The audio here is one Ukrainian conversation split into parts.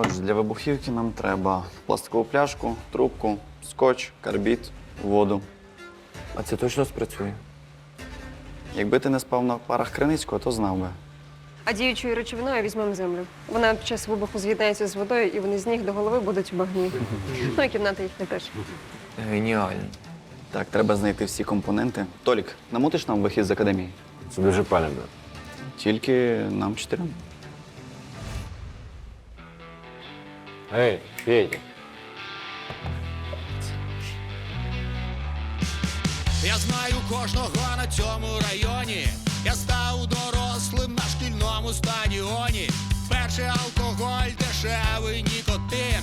Отже, для вибухівки нам треба пластикову пляшку, трубку, скотч, карбід, воду. А це точно спрацює? Якби ти не спав на парах Криницького, то знав би. А діючою речовиною візьмемо землю. Вона під час вибуху з'єднається з водою, і вони з ніг до голови будуть у багні. Ну і кімната їхня теж. Геніально. Так, треба знайти всі компоненти. Толік, намутиш нам вихід з академії? Це дуже палівно. Тільки нам чотирьом. Ей, Петя. Я знаю кожного на цьому районі. Я став дорослим на шкільному стадіоні. Перший алкоголь, дешевий нікотин.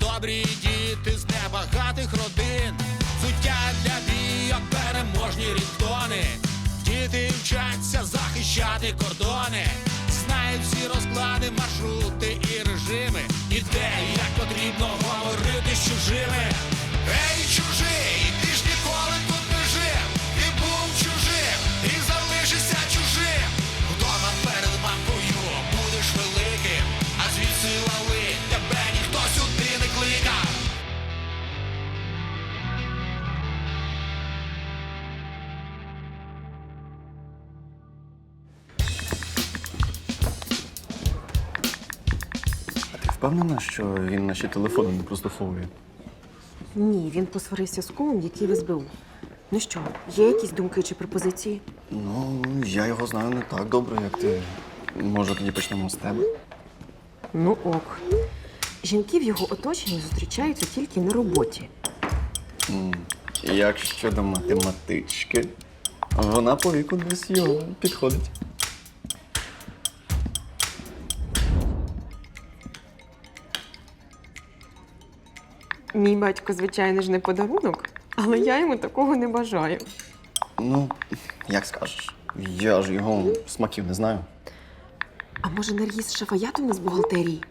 Добрі діти з небагатих родин. Суття для бійок, переможні рідтони. Діти вчаться захищати кордони. Знають всі розклади, маршрути і режими. І де як потрібно говорити з чужими. Впевнена, що він наші телефони не прослуховує? Ні, він посварився з кумом, який в СБУ. Ну що, є якісь думки чи пропозиції? Ну, я його знаю не так добре, як ти. Може, тоді почнемо з тебе? Ну ок. Жінки в його оточенні зустрічаються тільки на роботі. Як щодо математички, вона по віку десь його підходить. Мій батько, звичайно ж, не подарунок, але я йому такого не бажаю. Ну, як скажеш. Я ж його смаків не знаю. А може, Наргіз Шафаятовна з бухгалтерії?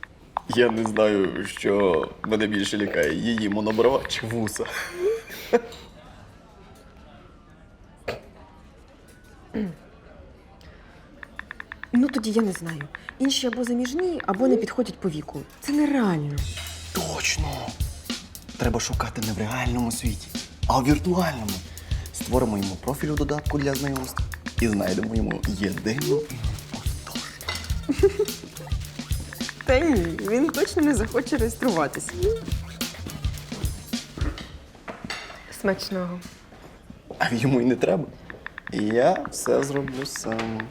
Я не знаю, що мене більше лякає її моноброва чи вуса. Ну тоді я не знаю. Інші або заміжні, або не підходять по віку. Це нереально. Точно! Треба шукати не в реальному світі, а в віртуальному. Створимо йому профіль у додатку для знайомств і знайдемо йому єдину Та ні, він точно не захоче реєструватися. Смачного. А йому й не треба. Я все зроблю сам.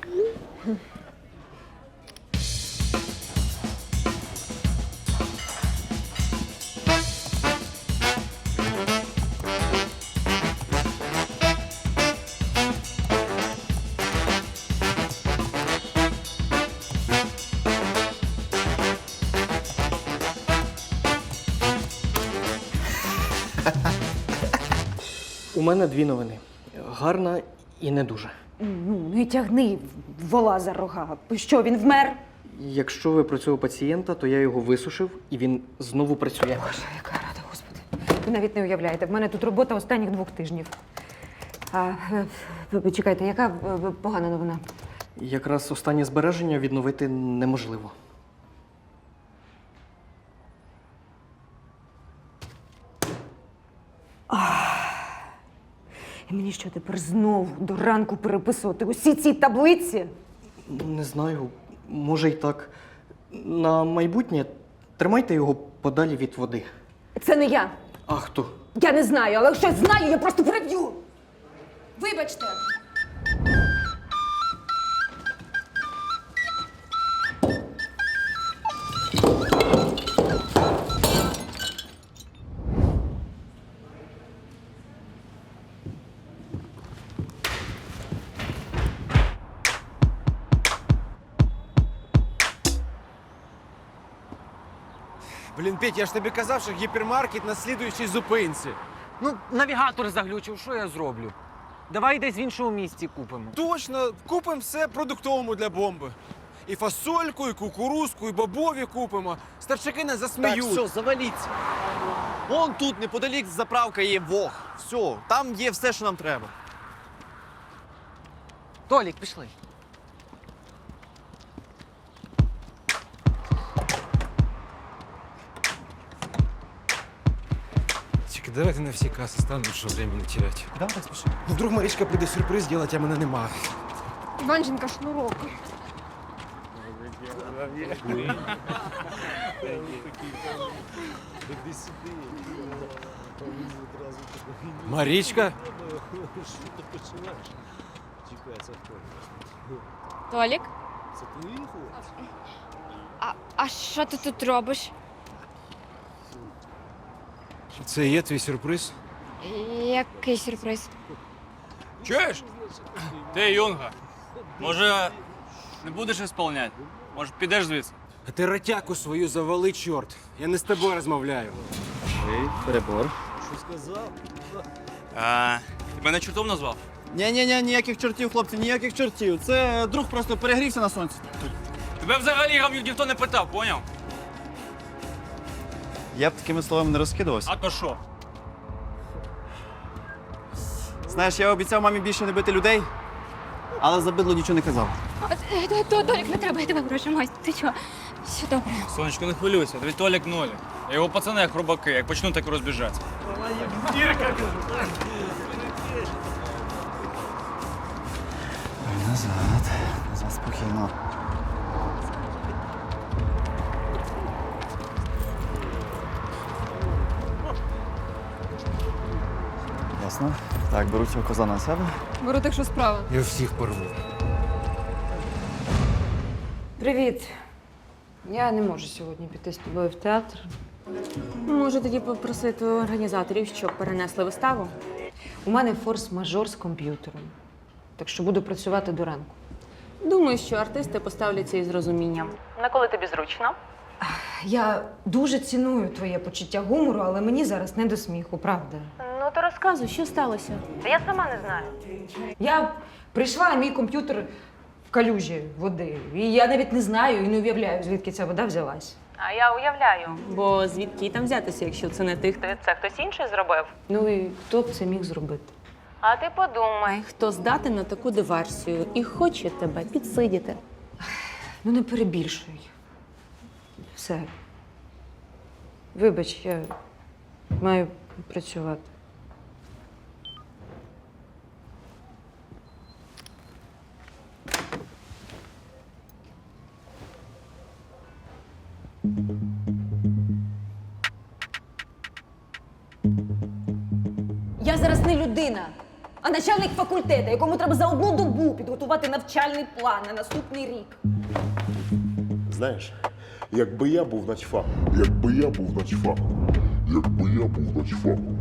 У мене дві новини: гарна і не дуже. Ну, не тягни вола за рога. Що, він вмер? Якщо ви про цього пацієнта, то я його висушив і він знову працює. Боже, яка рада, господи. Ви навіть не уявляєте, в мене тут робота останніх двох тижнів. А, е, чекайте, яка е, погана новина? Якраз останнє збереження відновити неможливо. Мені що тепер знову до ранку переписувати усі ці таблиці? Не знаю, може й так. На майбутнє тримайте його подалі від води. Це не я. А хто? Я не знаю, але якщо знаю, я просто приб'ю. Вибачте. Блін, Петь, я ж тобі казав, що гіпермаркет на слідуючій зупинці. Ну, навігатор заглючив, що я зроблю? Давай десь в іншому місці купимо. Точно, купимо все продуктовому для бомби. І фасольку, і кукурузку, і бобові купимо. Старчаки нас засміють. Так, все, заваліться. Вон тут неподалік заправка є Вог. Все, там є все, що нам треба. Толік, пішли. Давайте на всі каси стану, що время не терять. Давай, спіши. Ну, вдруг Марічка прийде сюрприз робити, а мене нема. Іванченка шнурок. Марічка? Толік? Це твої А, а що ти тут робиш? Це є твій сюрприз? Який сюрприз? Чуєш? Ти, Юнга, може, не будеш ісполняти? Може, підеш звідси? А ти ратяку свою завали, чорт. Я не з тобою розмовляю. Ей, перебор. А, ти мене чортом назвав? Ні-ні-ні, ніяких чортів, хлопці, ніяких чортів. Це друг просто перегрівся на сонці. Тебе взагалі гавнюк ніхто не питав, поняв? Я б такими словами не розкидувався. А то що? Знаєш, я обіцяв мамі більше не бити людей, але за бидло нічого не казав. Толік, не треба, я тебе прошу, Мась. Ти чого? Все добре. Сонечко, не хвилюйся, тобі Толік нолі. А його пацани як хробаки, як почнуть, так і розбіжаться. Назад, назад спокійно. Ясно. Так, беру цього коза на себе. Беру так, що справа. Я всіх порву. Привіт. Я не можу сьогодні піти з тобою в театр. Можу тоді попросити у організаторів, щоб перенесли виставу. У мене форс-мажор з комп'ютером, так що буду працювати до ранку. Думаю, що артисти поставляться із розумінням. На коли тобі зручно? Я дуже ціную твоє почуття гумору, але мені зараз не до сміху, правда. Розказуй, що сталося? Та я сама не знаю. Я прийшла, а мій комп'ютер в калюжі води. І я навіть не знаю і не уявляю, звідки ця вода взялась. А я уявляю, бо звідки їй там взятися, якщо це не ти, хто це хтось інший зробив. Ну і хто б це міг зробити? А ти подумай, хто здатен на таку диверсію і хоче тебе підсидіти. Ну не перебільшуй. Все. Вибач, я маю працювати. Я зараз не людина, а начальник факультету, якому треба за одну добу підготувати навчальний план на наступний рік. Знаєш, якби я був начфаком, якби я був начфаком, якби я був начфаком.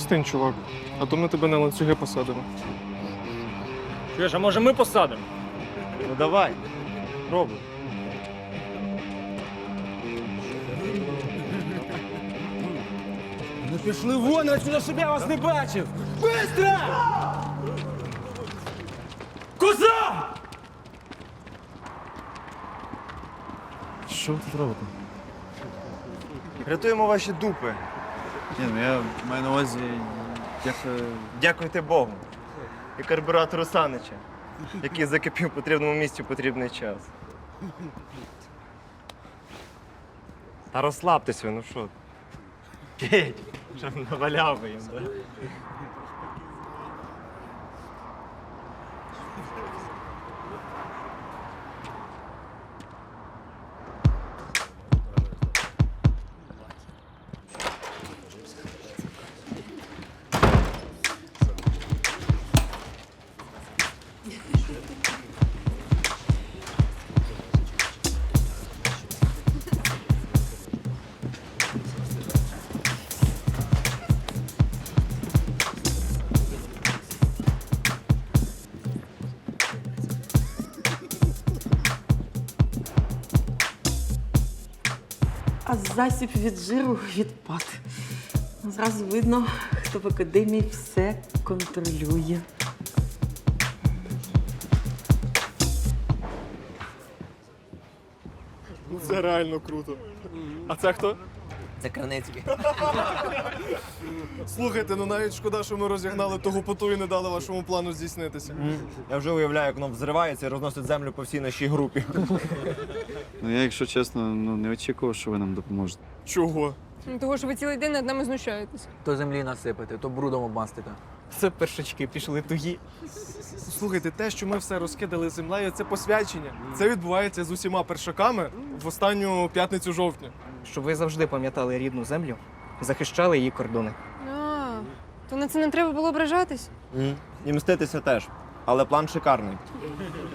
Остинь, чувак, а то ми тебе на ланцюги посадимо. Чуєш, а може ми посадимо? Ну давай, пробуй. Ну пішли вон отсюда, щоб я вас не бачив! Быстро! Коза! Що ви тут робите? Рятуємо ваші дупи. Ні, ну я маю на увазі. Дякую. Дякуйте Богу. І карбюратору Санича, який закипів в потрібному місці в потрібний час. Та розслабтесь ви, ну що? ти? Вже наваляв би їм, да? Засіб від жиру відпад. Зразу видно, хто в академії все контролює. Це реально круто. А це хто? Це Краницький. Слухайте, ну навіть шкода, що ми розігнали ту гупоту і не дали вашому плану здійснитися. Я вже уявляю, як воно взривається і розносить землю по всій нашій групі. Ну я, якщо чесно, ну не очікував, що ви нам допоможете. Чого? Ну, Того, що ви цілий день над нами знущаєтесь. То землі насипати, то брудом обмастити. Це першачки пішли тугі. Слухайте, те, що ми все розкидали землею, це посвячення. Це відбувається з усіма першаками в останню п'ятницю жовтня. Щоб ви завжди пам'ятали рідну землю і захищали її кордони. А, то на це не треба було ображатись. І мститися теж. Але план шикарний.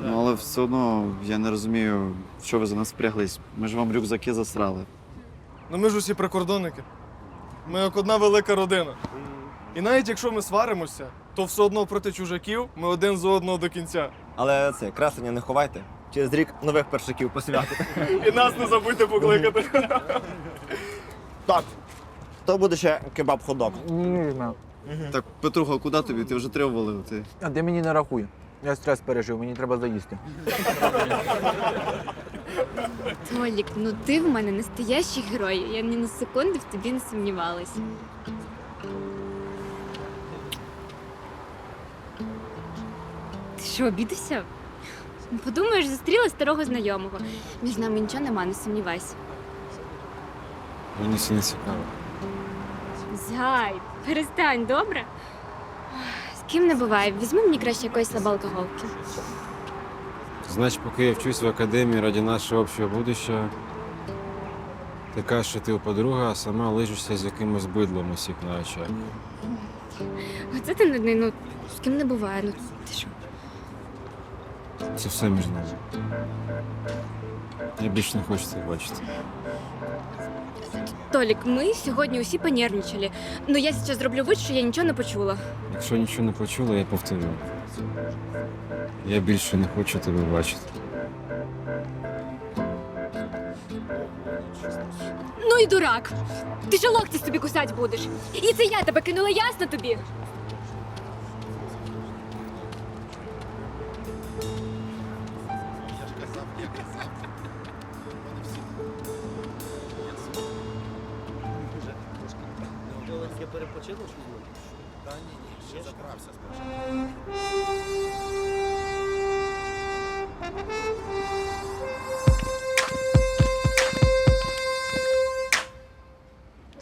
Ну але все одно я не розумію, що ви за нас впряглись. Ми ж вам рюкзаки засрали. Ну ми ж усі прикордонники. Ми як одна велика родина. І навіть якщо ми сваримося, то все одно проти чужаків ми один за одного до кінця. Але це красення не ховайте. Через рік нових першаків посвятите. І нас не забудьте покликати. Так. То буде ще кебаб-ходок. Так, Петруха, куди тобі? Ти вже три ввалив. Ти. А ти мені не рахуй. Я стрес пережив, мені треба заїсти. Толік, ну ти в мене настоящий герой. Я ні на секунду в тобі не сумнівалась. Ти що, обідався? Подумаєш, зустріла старого знайомого. Між нами нічого нема, не сумнівайся. Мені це не цікаво. Зай, перестань, добре? З ким не буває, візьми мені краще якоїсь слабоалкоголки. Значить, поки я вчусь в академії раді нашого общого будущого, ти кажеш, що ти подруга, а сама лижешся з якимось бидлом усіх на очах. Оце ти нудний, ну з ким не буває, ну ти що? Це все між нами. Я більше не хочу це бачити. Толік, ми сьогодні усі понервничали. Ну я зараз зроблю вид, що я нічого не почула. Якщо нічого не почула, я повторю. Я більше не хочу тебе бачити. Ну і дурак! Ти ж локті собі кусать будеш. І це я тебе кинула, ясно тобі?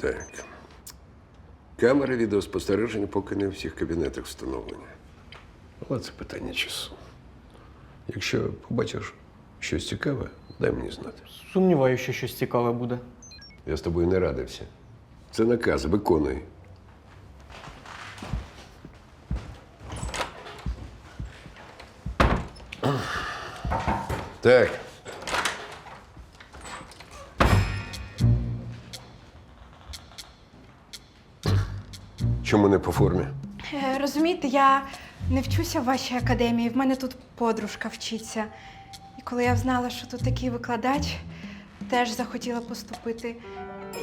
Так. Камери відеоспостереження поки не у всіх кабінетах встановлені. Але це питання часу. Якщо побачиш щось цікаве, дай мені знати. Сумніваюся, що щось цікаве буде. Я з тобою не радився. Це наказ, виконуй. Так. Чому не по формі? Е, Розумієте, я не вчуся в вашій академії, в мене тут подружка вчиться. І коли я знала, що тут такий викладач, теж захотіла поступити.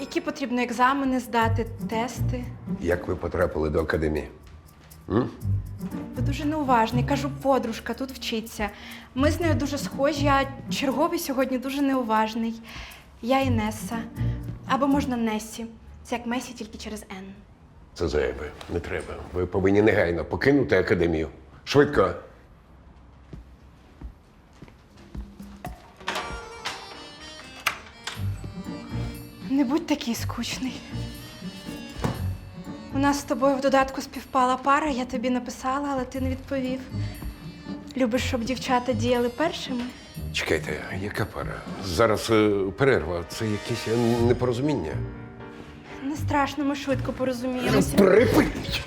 Які потрібно екзамени здати, тести. Як ви потрапили до академії? М? Ви дуже неуважний. Кажу, подружка тут вчиться. Ми з нею дуже схожі, а черговий сьогодні дуже неуважний. Я Інеса. Або можна Несі. Це як Месі, тільки через Н. Це зайве. Не треба. Ви повинні негайно покинути академію. Швидко. Не будь такий скучний. У нас з тобою в додатку співпала пара, я тобі написала, але ти не відповів. Любиш, щоб дівчата діяли першими? Чекайте, яка пара? Зараз е, перерва. Це якесь е, непорозуміння. Не страшно, ми швидко порозуміємося. Припиніть!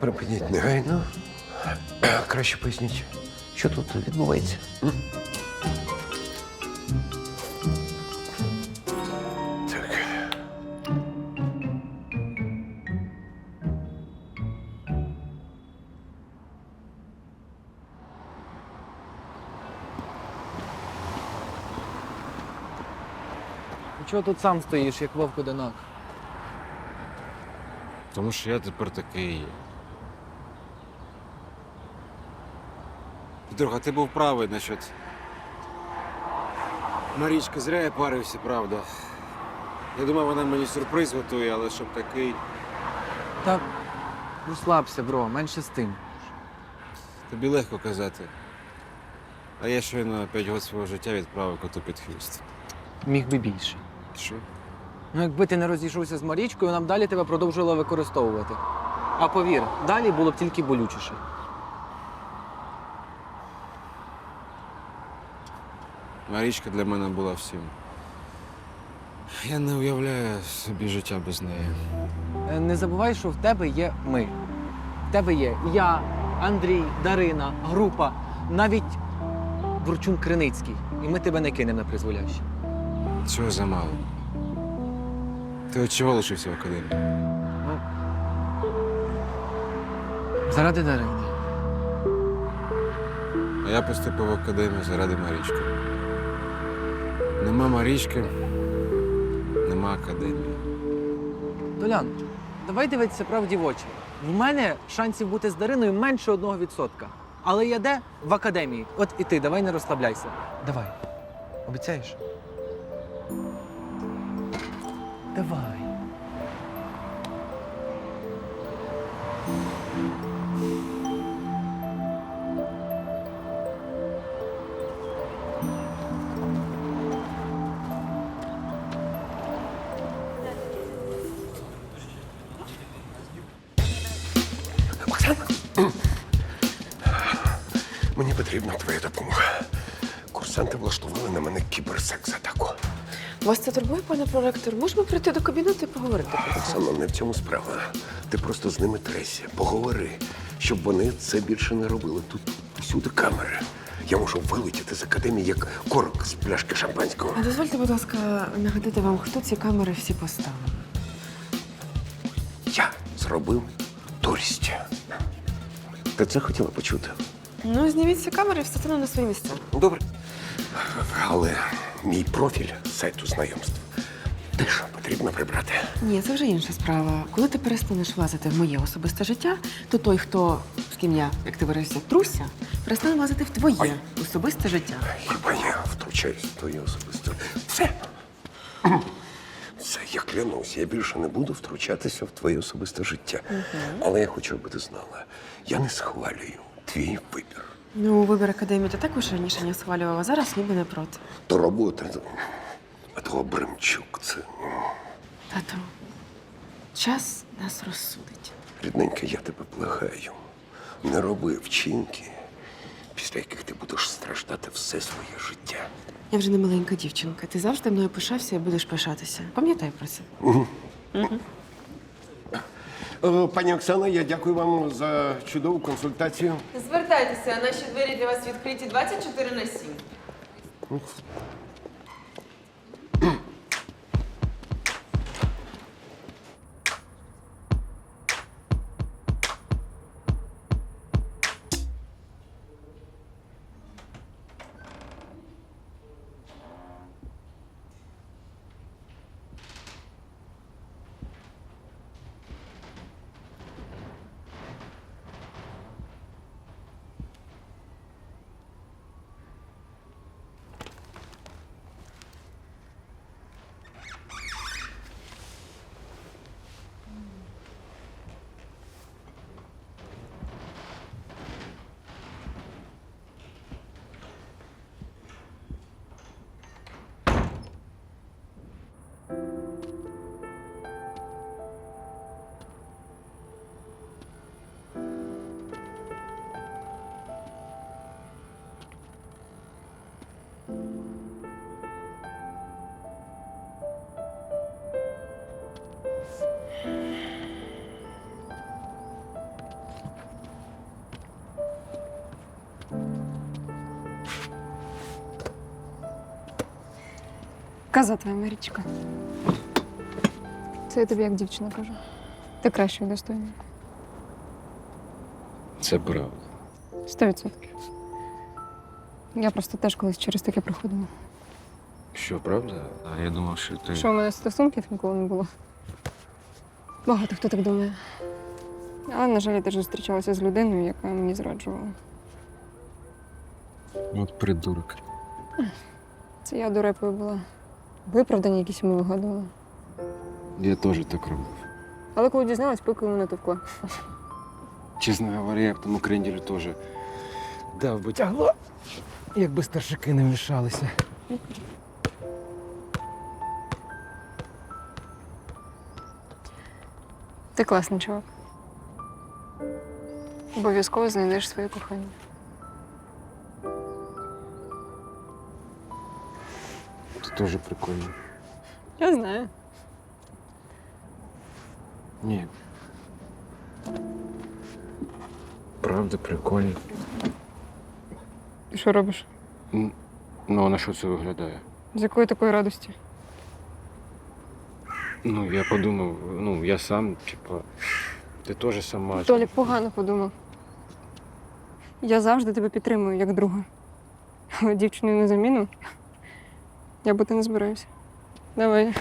Припиніть негайно. Краще поясніть, що тут відбувається. М? Чого тут сам стоїш, як вовк одинак? Тому що я тепер такий. Петруха, ти був правий насчет. Марічка, зря я парився, правда. Я думав, вона мені сюрприз готує, але щоб такий. Та розслабся, бро, менше з тим. Тобі легко казати. А я щойно 5 років свого життя відправив коту під хвіст. Міг би більше. Що? Ну, якби ти не розійшовся з Марічкою, вона б далі тебе продовжувала використовувати. А повір, далі було б тільки болючіше. Марічка для мене була всім. Я не уявляю собі життя без неї. Е, Не забувай, що в тебе є ми. В тебе є я, Андрій, Дарина, група, навіть Бурчун Криницький. І ми тебе не кинемо на призволяще. Цього замало. Ти от чого лишився в академії? Заради Дарини. А я поступив в академію заради Марічки. Нема Марічки, нема академії. Толян, давай дивитися правді в очі. В мене шансів бути з Дариною менше одного відсотка. Але я де? В академії. От і ти, давай не розслабляйся. Давай. Обіцяєш? Давай. Мені потрібна твоя допомога. Курсанти влаштували на мене кіберсекс-атаку. Вас це турбує, пане проректор? Можемо прийти до кабінету і поговорити про це? Оксана, не в цьому справа. Ти просто з ними трейся, поговори, щоб вони це більше не робили. Тут всюди камери. Я можу вилетіти з академії як корок з пляшки шампанського. А дозвольте, будь ласка, нагадати вам, хто ці камери всі поставив. Я зробив дурість. Ти це хотіла почути? Ну, зніміть ці камери і вставте на свої місця. Добре. Але мій профіль з сайту знайомств теж потрібно прибрати. Ні, це вже інша справа. Коли ти перестанеш влазити в моє особисте життя, то той, хто з ким я, як ти виразився, труся, перестане влазити в твоє особисте життя. Хіба я втручаюсь в твоє особисте? Все. Все, я клянусь, я більше не буду втручатися в твоє особисте життя. Але я хочу, аби ти знала, я не схвалюю твій вибір. Ну, вибір академії ти також раніше не схвалював, а зараз ніби не проти. То робота, а то Обремчук, це Тату, час нас розсудить. рідненька, я тебе благаю. Не роби вчинки, після яких ти будеш страждати все своє життя. Я вже не маленька дівчинка. Ти завжди мною пишався і будеш пишатися. Пам'ятай про це. Мгм. Е, Пані Оксана, я дякую вам за чудову консультацію. Звертайтеся, наші двері для вас відкриті 24 на 7. Каза твоя Марічка. Це я тобі як дівчина кажу. Ти кращої достойна. Це правда. Сто відсотків. Я просто теж колись через таке проходила. Що, правда? А я думав, що ти. Що у мене стосунків ніколи не було. Багато хто так думає. Але, на жаль, я теж зустрічалася з людиною, яка мені зраджувала. От придурок. Це я дурепою була. Виправдання якісь йому вигадувала. Я теж так робив. Але коли дізналась, пику йому не товкла. Чесно говоря, я б тому кренділю теж дав би тягло, якби старшики не вмішалися. Ти класний чувак. Обов'язково знайдеш своє кохання. Теж прикольно. Я знаю. Ні. Правда, прикольно. Ти що робиш? М, Ну, а на що це виглядає? З якої такої радості? Ну, я подумав, ну, я сам, типа, ти теж сама. Толік погано подумав. Я завжди тебе підтримую як друга. Але дівчиною на заміну я бути не збираюся. Давай.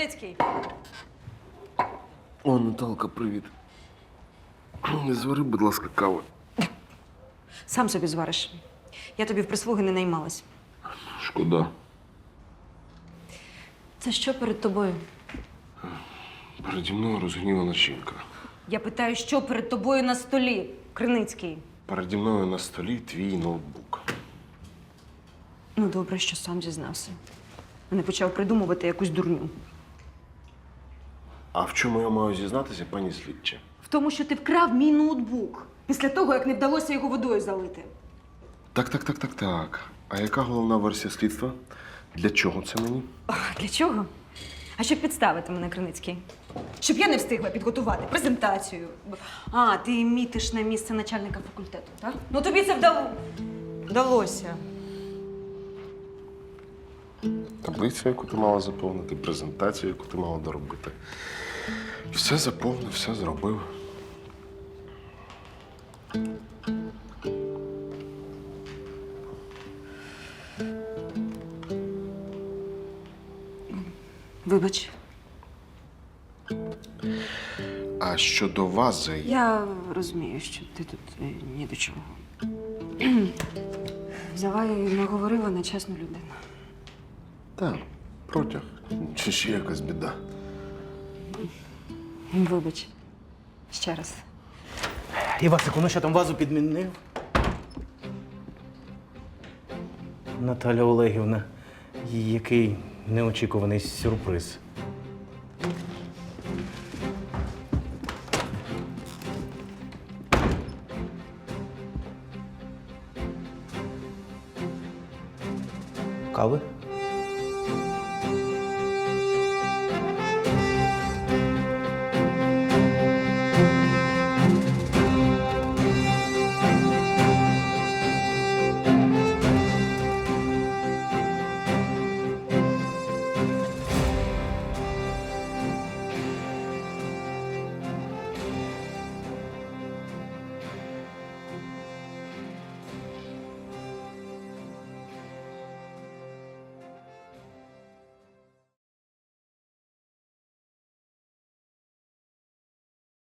Криницький. О, Наталка, привіт. Звари, будь ласка, кави. Сам собі звариш. Я тобі в прислуги не наймалась. Шкода. Це що перед тобою? Переді мною розгнівана жінка. Я питаю, що перед тобою на столі, Криницький. Переді мною на столі твій ноутбук. Ну, добре, що сам зізнався. А не почав придумувати якусь дурню. А в чому я маю зізнатися, пані слідче? В тому, що ти вкрав мій ноутбук після того, як не вдалося його водою залити. Так, так, так, так, так. А яка головна версія слідства? Для чого це мені? А для чого? А щоб підставити мене, Криницький. Щоб я не встигла підготувати презентацію. А, ти мітиш на місце начальника факультету, так? Ну тобі це вдало... вдалося. Таблицю, яку ти мала заповнити, презентацію, яку ти мала доробити. Все заповнив, все зробив. Вибач. А щодо вази, Я розумію, що ти тут е, ні до чого. Взяла і наговорила на чесну людину. Так, протяг. Чи ще якась біда? Вибач. Ще раз. Івасику, ну що там вазу підмінив? Наталя Олегівна, який неочікуваний сюрприз. Кави?